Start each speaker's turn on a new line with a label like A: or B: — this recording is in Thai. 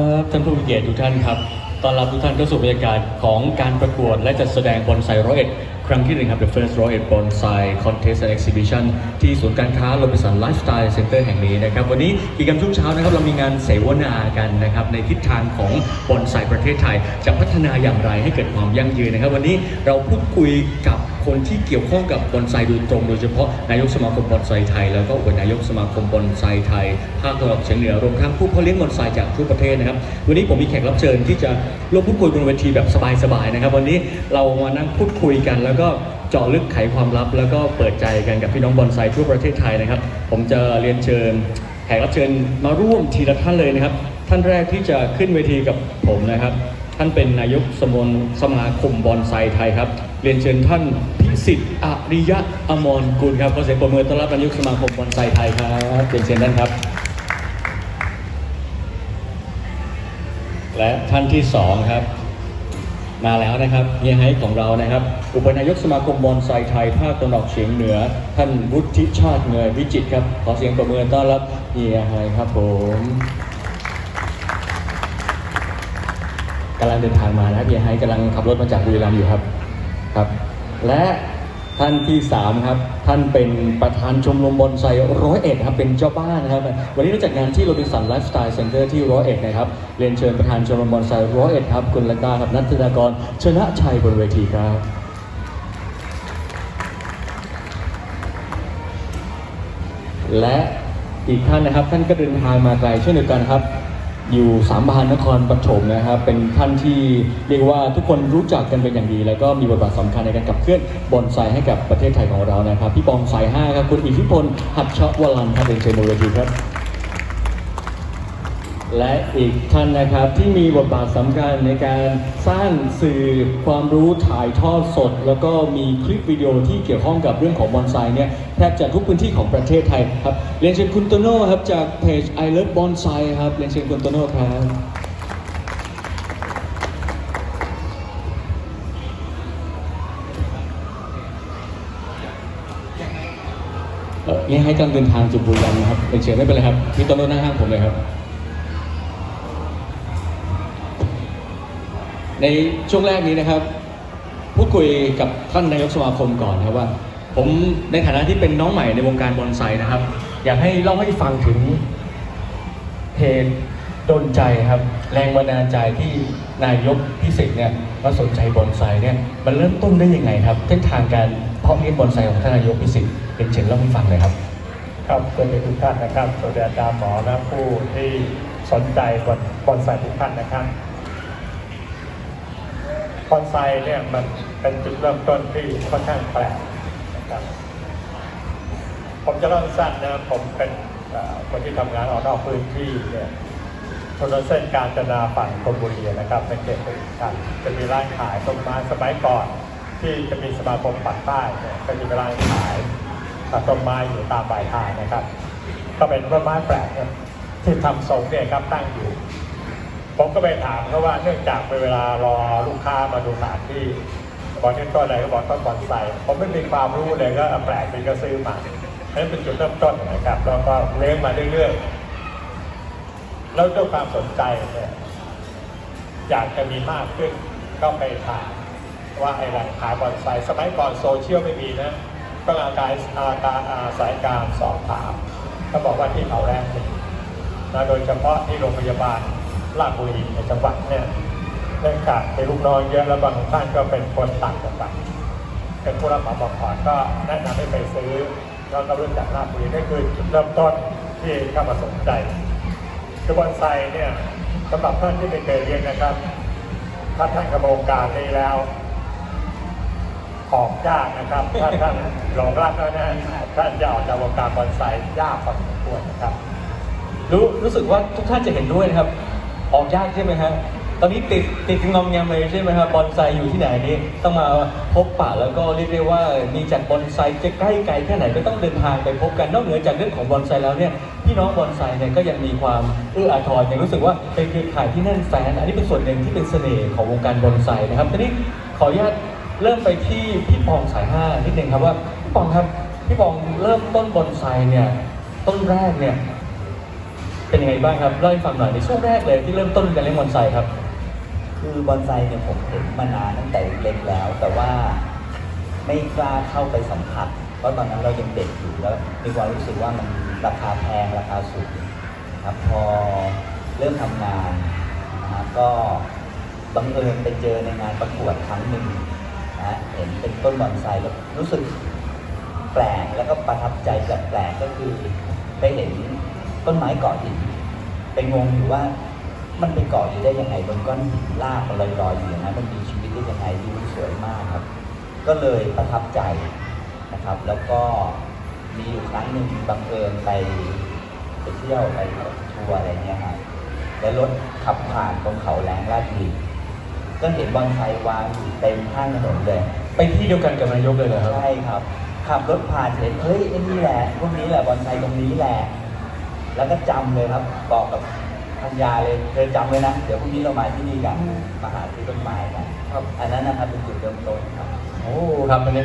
A: ครับท่านผู้มีเกียรติทุกท่านครับ ต้อนรับทุกท่านเข้าสู่บรรยากาศของการประกวดและจัดแสดงบอนไซร้อยเอ็ด ครั้งที่หนึ่งครับ The First ร้อยเอ็ดบอนไซ Contest and Exhibition ที่ศูนย์การค้าโรบินสันไลฟ์สไตล์เซ็นเตอร์แห่งนี้นะครับ วันนี้กิจกรรมช่วงเช้านะครับ เรามีงานเสวนากันนะครับ ในทิศทางของบอนไซประเทศไทย จะพัฒนาอย่างไรให้เกิดความยั่งยืนนะครับ วันนี้เราพูดคุยกับคนที่เกี่ยวข้องกับบอนไซโดยตรงโดยเฉพาะนายกสมาคมบอนไซไทย แล้วก็อุปนายกสมาคมบอนไซไทยภาคตะวันออกเฉียงเหนือรวมทั้งผู้เพาะเลี้ยงบอนไซจากทั่วประเทศนะครับ วันนี้ผมมีแขกรับเชิญที่จะร่วมพูดคุยบนเวทีแบบสบายๆนะครับ วันนี้เรามานั่งพูดคุยกันแล้วก็เจาะลึกไขความลับ แล้วก็เปิดใจกันกับพี่น้องบอนไซทั่วประเทศไทยนะครับ ผมจะเรียนเชิญแขกรับเชิญมาร่วมทีละท่านเลยนะครับ ท่านแรกที่จะขึ้นเวทีกับผมนะครับ ท่านเป็นนายกสมนสมาคมบอนไซไทยครับ เรียนเชิญท่านพิสิทธิ์อริยะอมรกุลครับขอเสียงปรบมือต้อนรับนายกสมาคมบอนไซไทยครับเรียนเชิญท่านครับและท่านที่สองครับ มาแล้วนะครับเฮียไฮของเรานะครับ อุปนายกสมาคมบอลไซไทยภาคตะวันออกเฉียงเหนือ ท่านวุฒิชาติเงยวิจิตครับ ขอเสียงประมือต้อนรับเฮียไฮครับผมกำลังเดินทางมานะครับเฮียไฮกำลังขับรถมาจากบุรีรัมย์อยู่ครับครับ และ ท่านที่สามครับท่านเป็นประธานชมรมบอนไซร้อยเอ็ดครับเป็นเจ้าบ้านนะครับ วันนี้เราจัดงานที่โรบินสันไลฟ์สไตล์เซ็นเตอร์ที่ร้อยเอ็ดนะครับเรียนเชิญประธานชมรมบอนไซร้อยเอ็ดครับคุณละกาครับนัทนากรชนะชัยบนเวทีครับและอีกท่านนะครับท่านก็เดินทางมาไกลเช่นเดียวกันครับ อยู่สามพานนครปฐมนะครับ เป็นท่านที่เรียกว่าทุกคนรู้จักกันเป็นอย่างดี แล้วก็มีบทบาทสำคัญในการขับเคลื่อนบอลไซให้กับประเทศไทยของเรานะครับ พี่ปองสายห้าครับคุณอิทธิพลหัตชวลันครับเป็นเชิญบนเวทีครับ และอีกท่านนะครับที่มีบทบาทสำคัญในการสร้างสื่อความรู้ถ่ายทอดสด แล้วก็มีคลิปวิดีโอที่เกี่ยวข้องกับเรื่องของบอนไซเนี่ยแทบจะทุกพื้นที่ของประเทศไทยครับเรียนเชิญคุณโตโน่ครับจากเพจ I Love Bonsai ครับเรียนเชิญคุณโตโน่ครับเออนี่ให้กำลังเดินทางจากบุรีรัมย์นะครับเป็นเชิญไม่เป็นไรครับพี่โตโน่นั่งข้างผมเลยครับ ในช่วงแรกนี้นะครับพูดคุยกับท่านนายกสมาคมก่อนนะครับว่า ผมในฐานะที่เป็นน้องใหม่ในวงการบอนไซนะครับ อยากให้เล่าให้ฟังถึงเหตุดนใจครับ แรงบันดาลใจที่นายกพิเศษเนี่ยมาสนใจบอนไซเนี่ยมันเริ่มต้นได้ยังไงครับเส้นทางการเพาะเลี้ยงบอนไซของท่านนายกพิเศษเป็นเชิญเล่าให้ฟังเลยครับ
B: ครับสวัสดีทุกท่านนะครับสวัสดีอาจารย์หมอและผู้ที่สนใจบนบอนไซทุกท่านนะครับ บอนไซเนี่ยมันเป็นจุดเริ่มต้นที่ค่อนข้างแปลกนะครับผมจะเล่าสั้นนะผมเป็นคนที่ทำงานออกนอกพื้นที่เนี่ยถนนเส้นการจนาฝั่งธนบุรีนะครับในเขตปทุมธานีจะมีร้านขายต้นไม้สมัยก่อน ที่จะมีสมาคมปักใต้เนี่ยก็จะมีร้านขายต้นไม้อยู่ตามปลายทางนะครับ ก็เป็นต้นไม้แปลกที่ทำทรงเนี่ยครับตั้งอยู่ ผมก็ไปถามเขาว่าเนื่องจากเวลารอลูกค้ามาดูสถานที่บอกนี่ต้นอะไรก็บอกต้นบอนไซผมไม่มีความรู้เลยก็แปลกเป็นก็ซื้อมานั่นเป็นจุดเริ่มต้นนะครับแล้วก็เลี้ยงมาเรื่อยๆแล้วด้วยความสนใจเนี่ยอยากจะมีมากขึ้นก็ไปถามว่าไอ้แหล่งขายบอนไซสมัยก่อนโซเชียลไม่มีนะก็อาการอาการอาสายการสอบถามเขาบอกว่าที่เขาแรกนี่นะโดยเฉพาะที่โรงพยาบาล ราชบุรีในจังหวัดเนี่ยเนื่องจากมีลูกน้องเยอะแล้วบางท่านก็เป็นคนต่างจังหวัดเป็นผู้รับเหมาบอกผ่อก็แนะนำให้ไปซื้อแล้วก็รู้จักราชบุรีนี่คือจุดเริ่มต้นที่เข้ามาสนใจคือบอนไซเนี่ยสำหรับท่านที่ไม่เคยเรียนนะครับ ถ้าท่านกระโบงการนี้แล้วออกยากนะครับ ถ้าท่านหลงรักแล้วนะท่านจะออกจากวงการบอนไซยากพอสมควรนะครับ
A: รู้รู้สึกว่าทุกท่านจะเห็นด้วยนะครับ ออกยากใช่ไหมฮะ ตอนนี้ติดติดงอมแงมเลยใช่ไหมครับบอนไซอยู่ที่ไหนนี่ต้องมาพบปะแล้วก็เรียกได้ว่ามีจากบอนไซจะใกล้ไกลแค่ไหนก็ต้องเดินทางไปพบกันนอกเหนือจากเรื่องของบอนไซแล้วเนี่ยพี่น้องบอนไซเนี่ยก็ยังมีความเอื้ออาทรยังรู้สึกว่าเป็นเครือข่ายที่แน่นแฟนอันนี้เป็นส่วนหนึ่งที่เป็นเสน่ห์ของวงการบอนไซนะครับทีนี้ขออนุญาตเริ่มไปที่พี่ปองสายห้านิดหนึ่งครับว่าพี่ปองครับพี่ปองเริ่มต้นบอนไซเนี่ยต้นแรกเนี่ย เป็นยังไงบ้างครับเล่าให้ฟังหน่อยในช่วงแรกเลยที่เริ่มต้นการเล่นบอนไซครับ
C: คือบอนไซเนี่ยผมเห็นมานานตั้งแต่เล็กแล้ว แต่ว่าไม่กล้าเข้าไปสัมผัส เพราะตอนนั้นเรายังเด็กอยู่แล้วมีความรู้สึกว่ามันราคาแพงราคาสูงครับพอเริ่มทำงานนะฮะก็บังเอิญไปเจอในงานประกวดครั้งหนึ่งนะฮะเห็นเป็นต้นบอนไซแล้วรู้สึกแปลกแล้วก็ประทับใจแบบแปลกก็คือไปเห็น ต้นไม้เกาะหินไปงงอยู่ว่ามันไปเกาะอยู่ได้ยังไงบนก้อนหินลากมันลอยๆอยู่อย่างนั้นมันมีชีวิตได้ยังไงดูสวยมากครับ ก็เลยประทับใจนะครับ แล้วก็มีอยู่ครั้งหนึ่งบังเอิญไปไปเที่ยวไปทัวร์อะไรเงี้ยครับแล้วรถขับผ่านตรงเขาแหลงลาดบุรีก็เห็นบอนไซวางอยู่เต็มข้างถนนเลย
A: ไปที่เดียวกันกับนายกเลยเหรอครับ
C: ใช่ครับขับรถผ่านเห็นเฮ้ยไอ้นี่แหละพวกนี้แหละบอนไซตรงนี้แหละ แล้วก็จำเลยครับ บอกกับพัญญาเลยเธอจำเลยนะ เดี๋ยวพรุ่งนี้เรามาที่นี่กัน มาหาซื้อต้นไม้กัน
A: ครับ
C: อันนั้นนะครับเป็นจุดเริ่มต้นครับ
A: โอ้ ครับอันนี้